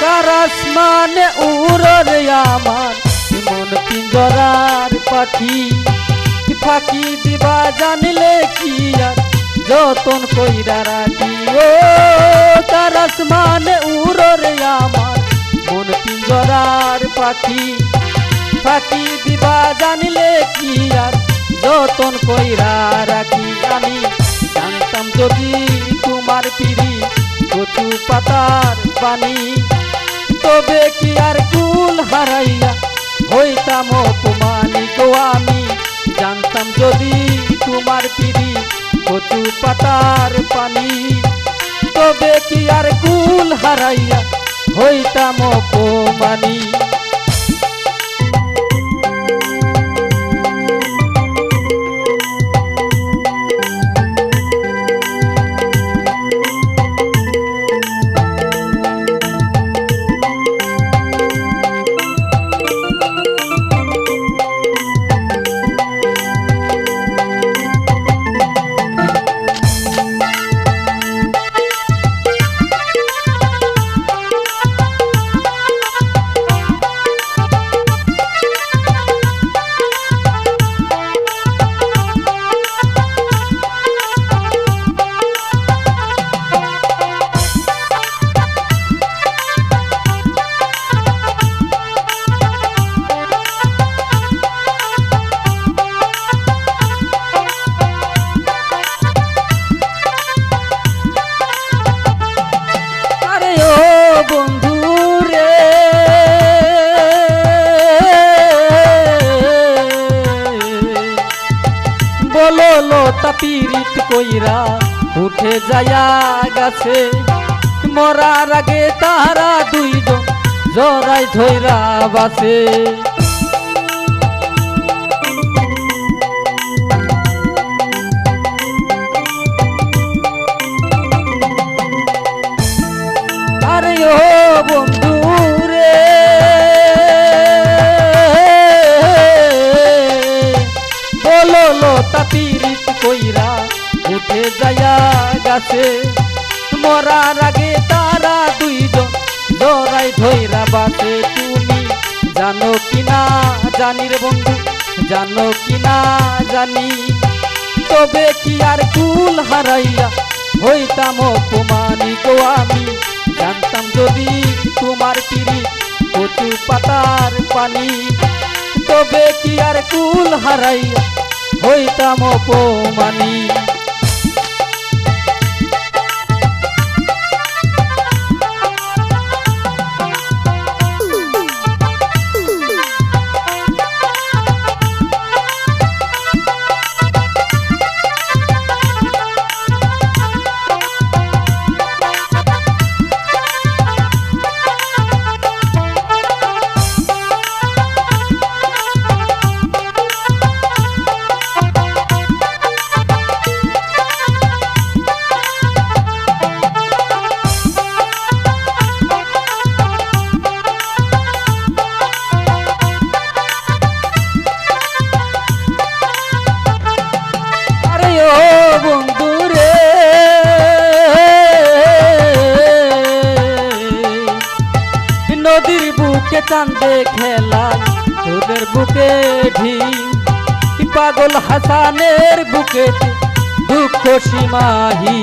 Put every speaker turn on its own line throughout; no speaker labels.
Karras মানে উড়রে আমার। মন পিঞ্জরার পাখি। ফাঁকি দিবা জানলে কি আর? যতন কইরা রাখি ও কারাস মানে উড়রে আমার। মন পিঞ্জরার পাখি। ফাঁকি দিবা জানলে কি আর? যতন কইরা রাখি আমি। জানতাম যদি তোমার পিড়ি কচু পাতার পানি তবে কি আর কুল হারাইয়া হইতাম অপমানি তো আমি? জানতাম যদি তোমার পিড়ি কচু পাতার পানি। তবে কি আর কুল হারাইয়া হইতাম অপমানি? বলো লতা পিরিত কইরা উঠে যায়া গাছে। মরার আগে তারা দুইজন জরাই ধৈরা বাসে। বলো লতা পিরিত কইরা উঠে যায়া গাছে। মরার আগে তারা দুইজন জরাই ধইরা বাসে তুমি জানো কিনা জানি রে বন্ধু, জানো কিনা জানি। তবে কি আর কুল হারাইয়া হইতাম অপমানি? গো আমি জানতাম যদি তোমার পিড়ি কচু পাতার পানি। তবে কি আর কুল হারাইয়া হইতাম অপমানি। নদীর বুকে চান্দে খেলা তোদের বুকে পাগল হাসানের বুকে দুঃখ সীমাহি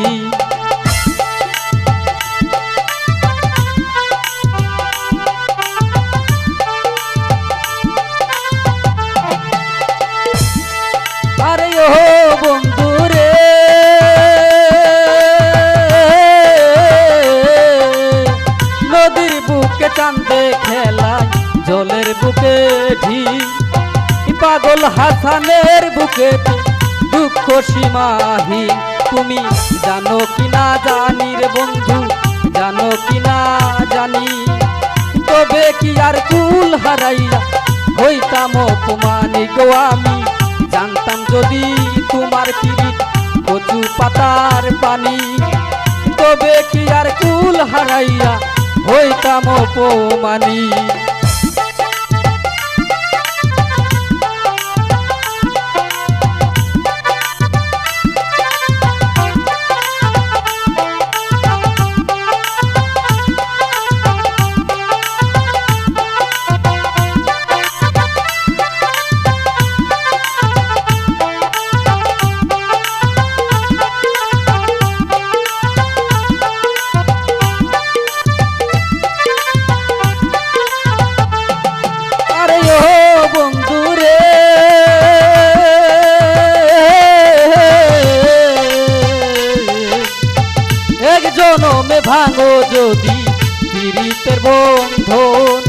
খেলায় জলের বুকে ঢিল পাগল হাসানের বুকে দুঃখ সীমাহি তুমি জানো কিনা জানি রে বন্ধু, জানো কিনা জানি। তবে কি আর কুল হারাইয়া হইতাম অপমানি গো আমি? জানতাম যদি তোমার পিরিত কচু পাতার পানি। তবে কি আর কুল হারাইয়া হইতাম অপমানি। ভাঙো যদি পীড়িতের বন্ধন।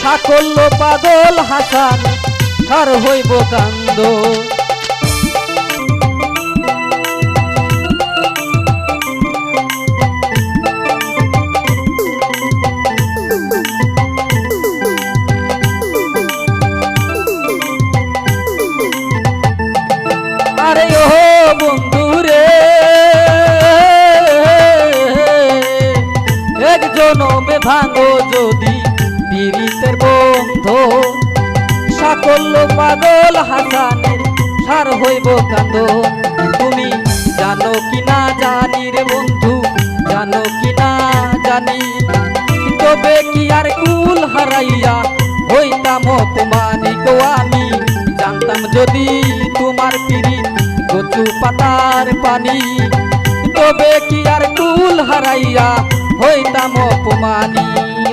সাকল্য পাগল হাসান সার হইব কান্দ আরে ও ভাঙো যদি পীড়িতের বন্ধ। সাকল্য পাগল হাসানের সার হইব কান্দ তুমি জানো কি না জানি রে বন্ধু, জানো কি না জানি। তবে কি আর কুল হারাইয়া হইতাম অপমানিক আমি? জানতাম যদি তোমার পিরিত কচু পাতার পানি। তবে কি আর কুল হারাইয়া হইতাম অপমানি।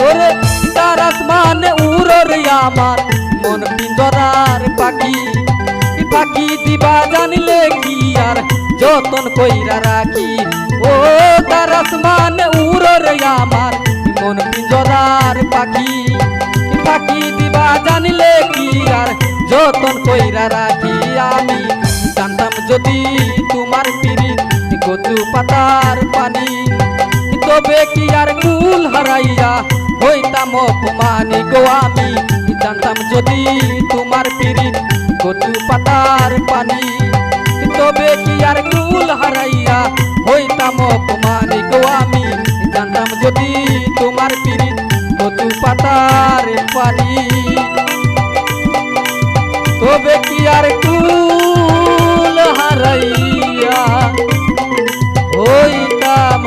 ওরে তার আসমানে উড়রে আমার। মন পিঞ্জরার পাখি। পাখি দিবা জানিলে কি আর? যতন কইরা রাখি। ও তার আসমানে উড়রে আমার। মন পিঞ্জরার পাখি। পাখি দিবা জানিলে কি আর? যতন কইরা রাখি আমি। জানতাম যদি তোমার পিরিত কচু পাতার পানি। কি আর কুল হারাইয়া হইতাম অপমানি গো আমি। জানতাম যদি তোমার পিড়ি কচু পাতার পানি। তবে কি আর কুল হারাইয়া হইতাম অপমানি গো আমি। জানতাম যদি তোমার পিড়ি কচু পাতার পানি। তবে কি আর কুল হারাইয়া হইতাম